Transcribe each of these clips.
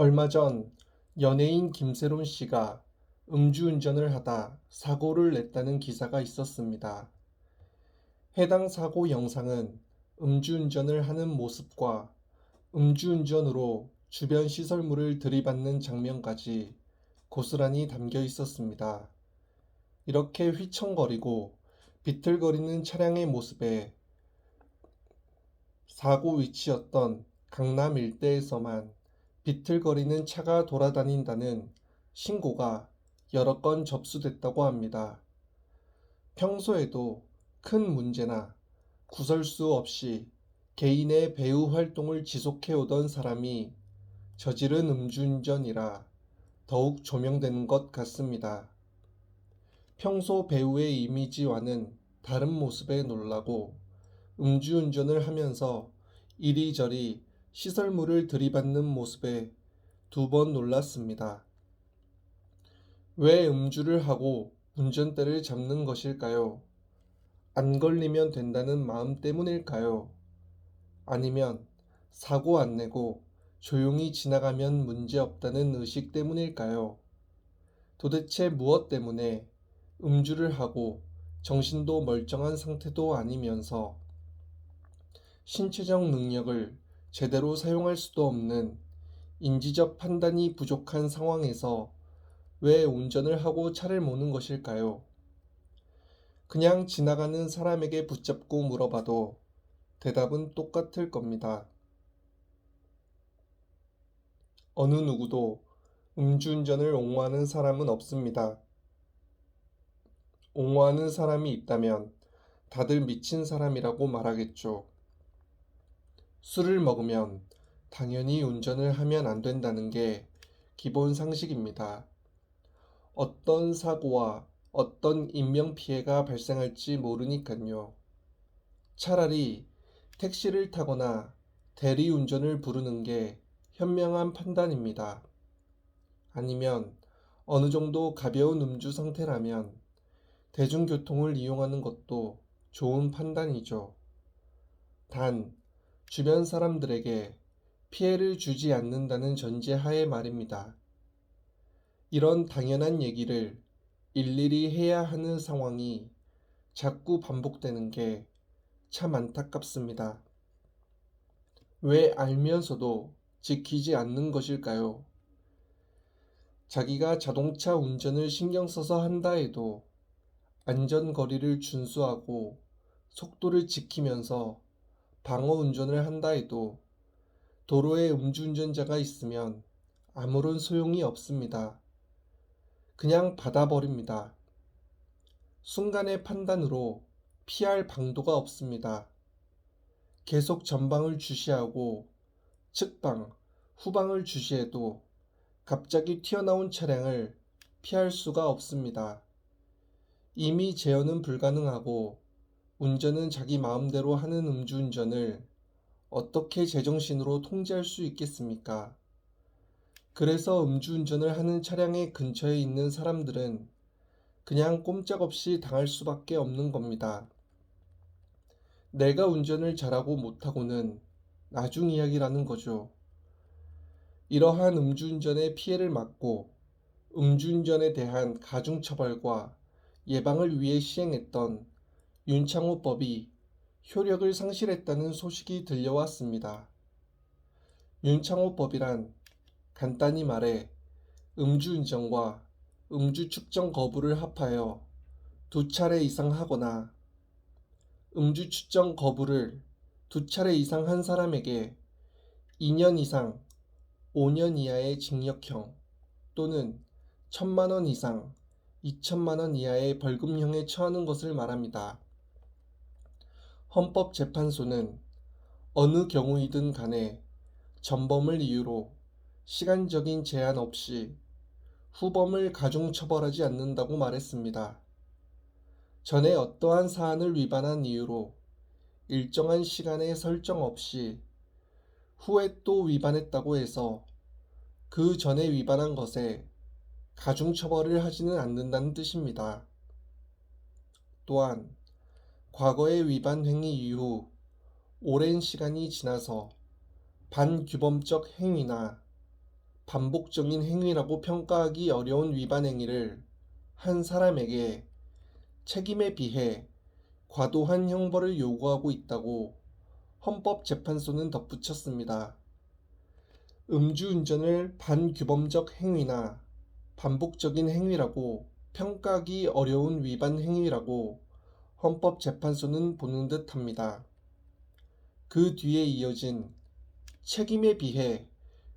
얼마 전 연예인 김세론 씨가 음주운전을 하다 사고를 냈다는 기사가 있었습니다. 해당 사고 영상은 음주운전을 하는 모습과 음주운전으로 주변 시설물을 들이받는 장면까지 고스란히 담겨 있었습니다. 이렇게 휘청거리고 비틀거리는 차량의 모습에 사고 위치였던 강남 일대에서만 비틀거리는 차가 돌아다닌다는 신고가 여러 건 접수됐다고 합니다. 평소에도 큰 문제나 구설수 없이 개인의 배우 활동을 지속해오던 사람이 저지른 음주운전이라 더욱 조명되는 것 같습니다. 평소 배우의 이미지와는 다른 모습에 놀라고 음주운전을 하면서 이리저리 시설물을 들이받는 모습에 두 번 놀랐습니다. 왜 음주를 하고 운전대를 잡는 것일까요? 안 걸리면 된다는 마음 때문일까요? 아니면 사고 안 내고 조용히 지나가면 문제 없다는 의식 때문일까요? 도대체 무엇 때문에 음주를 하고 정신도 멀쩡한 상태도 아니면서 신체적 능력을 제대로 사용할 수도 없는 인지적 판단이 부족한 상황에서 왜 운전을 하고 차를 모는 것일까요? 그냥 지나가는 사람에게 붙잡고 물어봐도 대답은 똑같을 겁니다. 어느 누구도 음주운전을 옹호하는 사람은 없습니다. 옹호하는 사람이 있다면 다들 미친 사람이라고 말하겠죠. 술을 먹으면 당연히 운전을 하면 안 된다는 게 기본 상식입니다. 어떤 사고와 어떤 인명피해가 발생할지 모르니깐요. 차라리 택시를 타거나 대리운전을 부르는 게 현명한 판단입니다. 아니면 어느 정도 가벼운 음주 상태라면 대중교통을 이용하는 것도 좋은 판단이죠. 단, 주변 사람들에게 피해를 주지 않는다는 전제하에 말입니다. 이런 당연한 얘기를 일일이 해야 하는 상황이 자꾸 반복되는 게 참 안타깝습니다. 왜 알면서도 지키지 않는 것일까요? 자기가 자동차 운전을 신경 써서 한다 해도 안전거리를 준수하고 속도를 지키면서 방어 운전을 한다 해도 도로에 음주운전자가 있으면 아무런 소용이 없습니다. 그냥 받아버립니다. 순간의 판단으로 피할 방도가 없습니다. 계속 전방을 주시하고 측방, 후방을 주시해도 갑자기 튀어나온 차량을 피할 수가 없습니다. 이미 제어는 불가능하고 운전은 자기 마음대로 하는 음주운전을 어떻게 제정신으로 통제할 수 있겠습니까? 그래서 음주운전을 하는 차량의 근처에 있는 사람들은 그냥 꼼짝없이 당할 수밖에 없는 겁니다. 내가 운전을 잘하고 못하고는 나중 이야기라는 거죠. 이러한 음주운전의 피해를 막고 음주운전에 대한 가중처벌과 예방을 위해 시행했던 윤창호법이 효력을 상실했다는 소식이 들려왔습니다. 윤창호법이란 간단히 말해 음주운전과 음주 측정 거부를 합하여 두 차례 이상 하거나 음주 측정 거부를 두 차례 이상 한 사람에게 2년 이상 5년 이하의 징역형 또는 1천만 원 이상 2천만 원 이하의 벌금형에 처하는 것을 말합니다. 헌법재판소는 어느 경우이든 간에 전범을 이유로 시간적인 제한 없이 후범을 가중 처벌하지 않는다고 말했습니다. 전에 어떠한 사안을 위반한 이유로 일정한 시간에 설정 없이 후에 또 위반했다고 해서 그 전에 위반한 것에 가중 처벌을 하지는 않는다는 뜻입니다. 또한 과거의 위반 행위 이후 오랜 시간이 지나서 반규범적 행위나 반복적인 행위라고 평가하기 어려운 위반 행위를 한 사람에게 책임에 비해 과도한 형벌을 요구하고 있다고 헌법재판소는 덧붙였습니다. 음주운전을 반규범적 행위나 반복적인 행위라고 평가하기 어려운 위반 행위라고 헌법재판소는 보는 듯 합니다. 그 뒤에 이어진 책임에 비해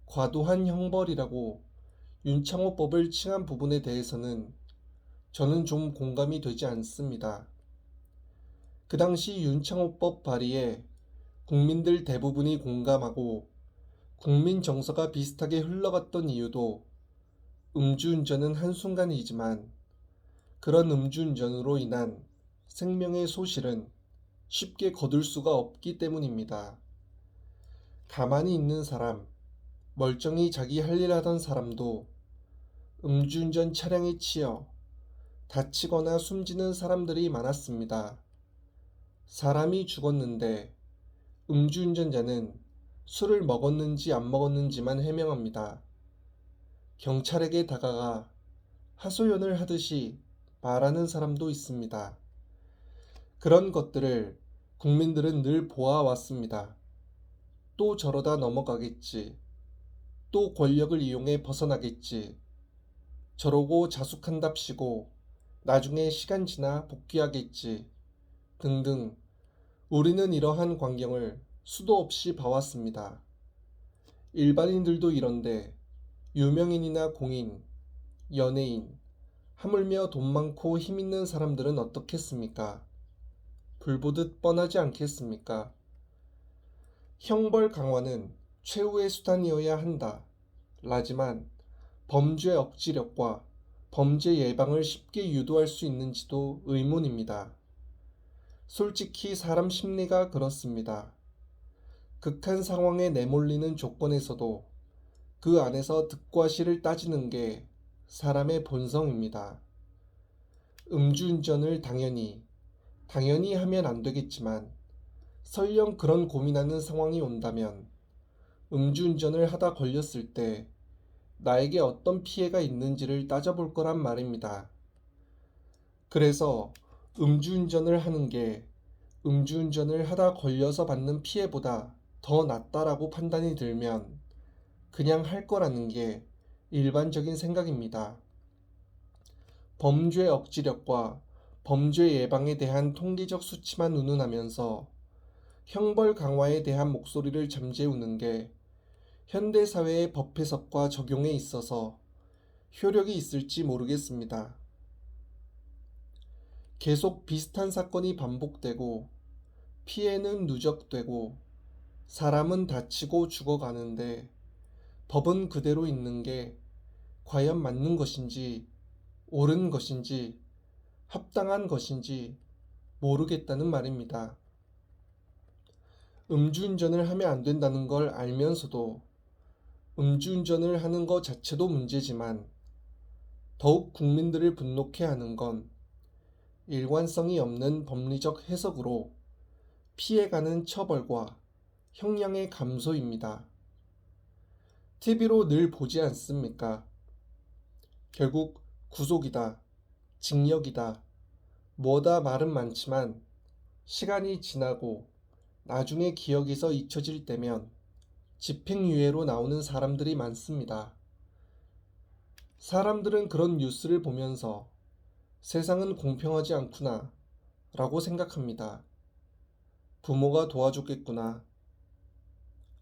과도한 형벌이라고 윤창호법을 칭한 부분에 대해서는 저는 좀 공감이 되지 않습니다. 그 당시 윤창호법 발의에 국민들 대부분이 공감하고 국민 정서가 비슷하게 흘러갔던 이유도 음주운전은 한순간이지만 그런 음주운전으로 인한 생명의 소실은 쉽게 거둘 수가 없기 때문입니다. 가만히 있는 사람, 멀쩡히 자기 할 일 하던 사람도 음주운전 차량에 치여 다치거나 숨지는 사람들이 많았습니다. 사람이 죽었는데 음주운전자는 술을 먹었는지 안 먹었는지만 해명합니다. 경찰에게 다가가 하소연을 하듯이 말하는 사람도 있습니다. 그런 것들을 국민들은 늘 보아왔습니다. 또 저러다 넘어가겠지. 또 권력을 이용해 벗어나겠지. 저러고 자숙한답시고 나중에 시간 지나 복귀하겠지. 등등 우리는 이러한 광경을 수도 없이 봐왔습니다. 일반인들도 이런데 유명인이나 공인, 연예인, 하물며 돈 많고 힘 있는 사람들은 어떻겠습니까? 불보듯 뻔하지 않겠습니까? 형벌 강화는 최후의 수단이어야 한다. 라지만 범죄 억지력과 범죄 예방을 쉽게 유도할 수 있는지도 의문입니다. 솔직히 사람 심리가 그렇습니다. 극한 상황에 내몰리는 조건에서도 그 안에서 득과 실을 따지는 게 사람의 본성입니다. 음주운전을 당연히, 당연히 하면 안 되겠지만, 설령 그런 고민하는 상황이 온다면, 음주운전을 하다 걸렸을 때, 나에게 어떤 피해가 있는지를 따져볼 거란 말입니다. 그래서 음주운전을 하는 게 음주운전을 하다 걸려서 받는 피해보다 더 낫다라고 판단이 들면 그냥 할 거라는 게 일반적인 생각입니다. 범죄 억지력과 범죄 예방에 대한 통계적 수치만 운운하면서 형벌 강화에 대한 목소리를 잠재우는 게 현대 사회의 법 해석과 적용에 있어서 효력이 있을지 모르겠습니다. 계속 비슷한 사건이 반복되고 피해는 누적되고 사람은 다치고 죽어가는데 법은 그대로 있는 게 과연 맞는 것인지 옳은 것인지 합당한 것인지 모르겠다는 말입니다. 음주운전을 하면 안 된다는 걸 알면서도 음주운전을 하는 것 자체도 문제지만 더욱 국민들을 분노케 하는 건 일관성이 없는 법리적 해석으로 피해가는 처벌과 형량의 감소입니다. TV로 늘 보지 않습니까? 결국 구속이다, 징역이다, 뭐다 말은 많지만 시간이 지나고 나중에 기억에서 잊혀질 때면 집행유예로 나오는 사람들이 많습니다. 사람들은 그런 뉴스를 보면서 세상은 공평하지 않구나 라고 생각합니다. 부모가 도와줬겠구나.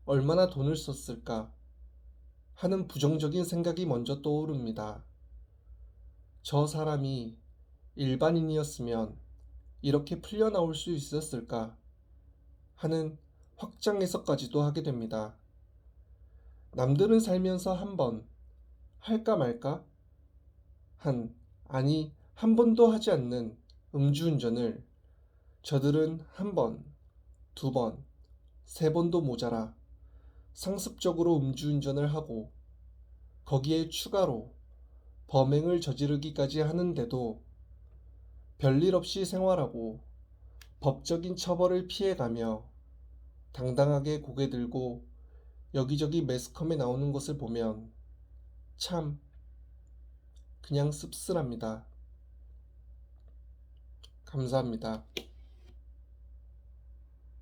얼마나 돈을 썼을까 하는 부정적인 생각이 먼저 떠오릅니다. 저 사람이 일반인이었으면 이렇게 풀려나올 수 있었을까 하는 확장 해석까지도 하게 됩니다. 남들은 살면서 한 번 할까 말까 한 아니 한 번도 하지 않는 음주운전을 저들은 한 번, 두 번, 세 번도 모자라 상습적으로 음주운전을 하고 거기에 추가로 범행을 저지르기까지 하는데도 별일 없이 생활하고 법적인 처벌을 피해가며 당당하게 고개 들고 여기저기 매스컴에 나오는 것을 보면 참 그냥 씁쓸합니다. 감사합니다.